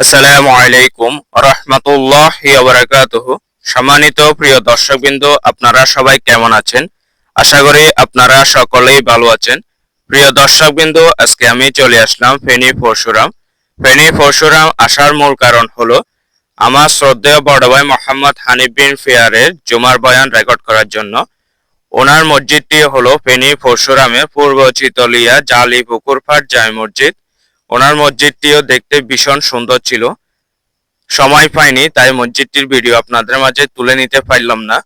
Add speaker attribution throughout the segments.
Speaker 1: আসসালামু আলাইকুম রহমতুল্লাহ বারাকাতুহু। সম্মানিত প্রিয় দর্শকবৃন্দ, আপনারা সবাই কেমন আছেন? আশা করি আপনারা সকলেই ভালো আছেন। প্রিয় দর্শকবৃন্দ, আজকে আমি চলে আসলাম ফেনী পরশুরাম। ফেনী পরশুরাম আসার মূল কারণ হলো, আমার শ্রদ্ধেয় বড় ভাই মোহাম্মদ হানিফ বিন ফিয়ারের জুমার বয়ান রেকর্ড করার জন্য। ওনার মসজিদটি হলো ফেনী পরশুরামের পূর্ব চিতলিয়া জালি পুকুরপাট জায় মসজিদ। ওনার মসজিদটিও দেখতে ভীষণ সুন্দর ছিল। সময় পাইনি, তাই মসজিদটির ভিডিও আপনাদের মাঝে তুলে নিতে পারলাম না।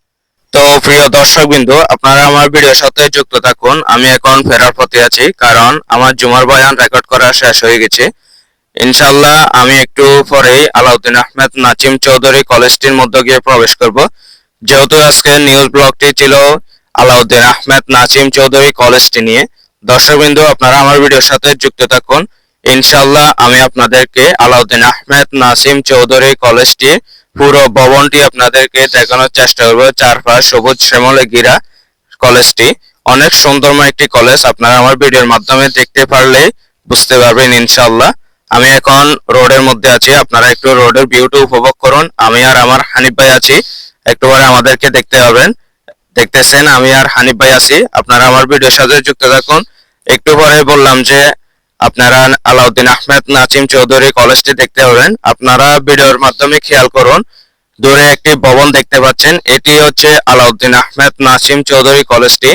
Speaker 1: তো প্রিয় দর্শক বিন্দু আপনারা আমার ভিডিওর সাথে যুক্ত থাকুন। আমি এখন ফেরার পথে আছি, কারণ আমার জুমার বয়ান রেকর্ড করা শেষ হয়ে গেছে। ইনশাল্লাহ আমি একটু পরেই আলাউদ্দিন আহমেদ নাচিম চৌধুরী কলেজটির মধ্যে গিয়ে প্রবেশ করব। যেহেতু আজকে নিউজ ব্লগটি ছিল আলাউদ্দিন আহমেদ নাচিম চৌধুরী কলেজটি নিয়ে। দর্শকবিন্দু, আপনারা আমার ভিডিওর সাথে যুক্ত থাকুন। ইনশাল্লাহ আমি আপনাদেরকে আলাউদ্দিন আহমেদ নাসিম চৌধুরী কলেজটি পুরো ভবনটি আপনাদেরকে দেখানোর চেষ্টা করব। চারপাশ সবুজ শ্যামলে ঘিরা কলেজটি। অনেক সুন্দরময় একটি কলেজ। আপনারা আমার ভিডিওর মাধ্যমে দেখতে পারলে বুঝতে পারবেন ইনশাল্লাহ আমি এখন রোডের মধ্যে আছি। আপনারা একটু রোডের ভিউটা উপভোগ করুন। আমি আর আমার হানিফ ভাই আছি। একটু পরে আমাদেরকে দেখতে পাবেন। দেখতেছেন, আমি আর হানিফ ভাই আছি। আপনারা আমার ভিডিওর সাথে যুক্ত থাকুন। একটু পরে বললাম যে আপনারা আলাউদ্দিন আহমেদ নাচিম চৌধুরী কলেজটি দেখতে পাবেন। আপনারা ভিডিওর মাধ্যমে খেয়াল করুন। দূরে একটি ভবন দেখতে পাচ্ছেন। এটি হচ্ছে আলাউদ্দিন আহমেদ নাসিম চৌধুরী কলেজটি।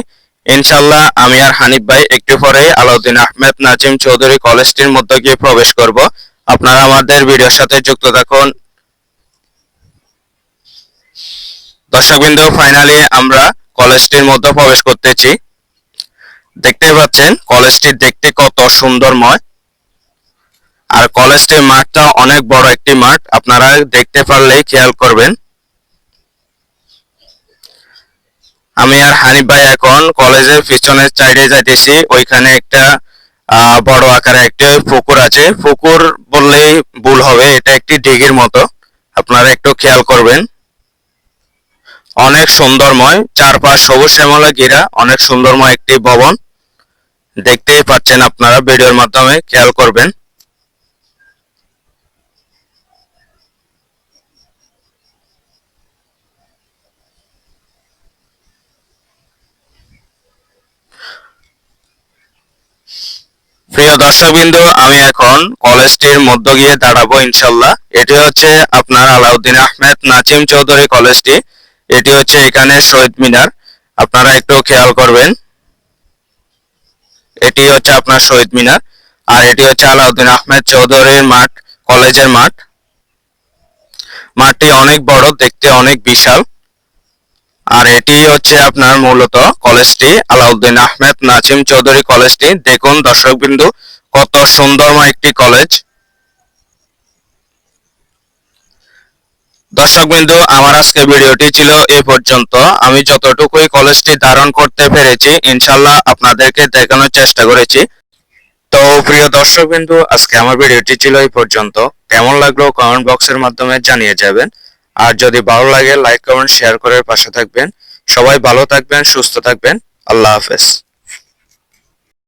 Speaker 1: ইনশাল্লাহ আমি আর হানিফ ভাই একটু পরে আলাউদ্দিন আহমেদ নাজিম চৌধুরী কলেজটির মধ্যে গিয়ে প্রবেশ করব। আপনারা আমাদের ভিডিওর সাথে যুক্ত থাকুন। দর্শকবৃন্দ ফাইনালি আমরা কলেজটির মধ্যে প্রবেশ করতেছি। দেখতে পাচ্ছেন কলেজটি দেখতে কত সুন্দরময়। আর কলেজটির মাঠটা অনেক বড় একটি মাঠ, আপনারা দেখতে পারলেই খেয়াল করবেন। আমি আর হানিফ ভাই এখন কলেজের পিছনের সাইডে যাইতেছি, ওইখানে একটা বড় আকারে একটা পুকুর আছে। পুকুর বললেই ভুল হবে, এটা একটি ডিগির মতো। আপনারা একটু খেয়াল করবেন। অনেক সুন্দরময়, চারপাশ সবুজ শ্যামলা ঘেরা, অনেক সুন্দরময় একটি ভবন। দেখতেই পাচ্ছেন আপনারা ভিডিওর মাধ্যমে, খেয়াল করবেন। প্রিয় দর্শকবৃন্দ, আমি এখন কলেজটির মধ্য গিয়ে দাঁড়াবো ইনশাল্লাহ। এটি হচ্ছে আপনার আলাউদ্দিন আহমেদ নাচিম চৌধুরী কলেজটি। এটি হচ্ছে এখানে শহীদ মিনার। আপনারা একটু খেয়াল করবেন। এটি হচ্ছে আপনার শহীদ মিনার, আর এটি হচ্ছে আলাউদ্দিন আহমেদ চৌধুরীর মাঠ, কলেজের মাঠ। মাঠটি অনেক বড়, দেখতে অনেক বিশাল। আর এটি হচ্ছে আপনার মূলত কলেজটি, আলাউদ্দিন আহমেদ নাজিম চৌধুরী কলেজটি। দেখুন দর্শকবিন্দু, কত সুন্দরময় একটি কলেজ। দর্শকবিন্দু আমার আজকে ভিডিওটি ছিল এ পর্যন্ত। আমি যতটুকুই কলেজটি ধারণ করতে পেরেছি ইনশাল্লাহ আপনাদেরকে দেখানোর চেষ্টা করেছি। তো প্রিয় দর্শকবিন্দু আজকে আমার ভিডিওটি ছিল এই পর্যন্ত। কেমন লাগল কমেন্ট বক্সের মাধ্যমে জানিয়ে যাবেন। আর যদি ভালো লাগে লাইক কমেন্ট শেয়ার করার পাশে থাকবেন। সবাই ভালো থাকবেন, সুস্থ থাকবেন। আল্লাহ হাফেজ।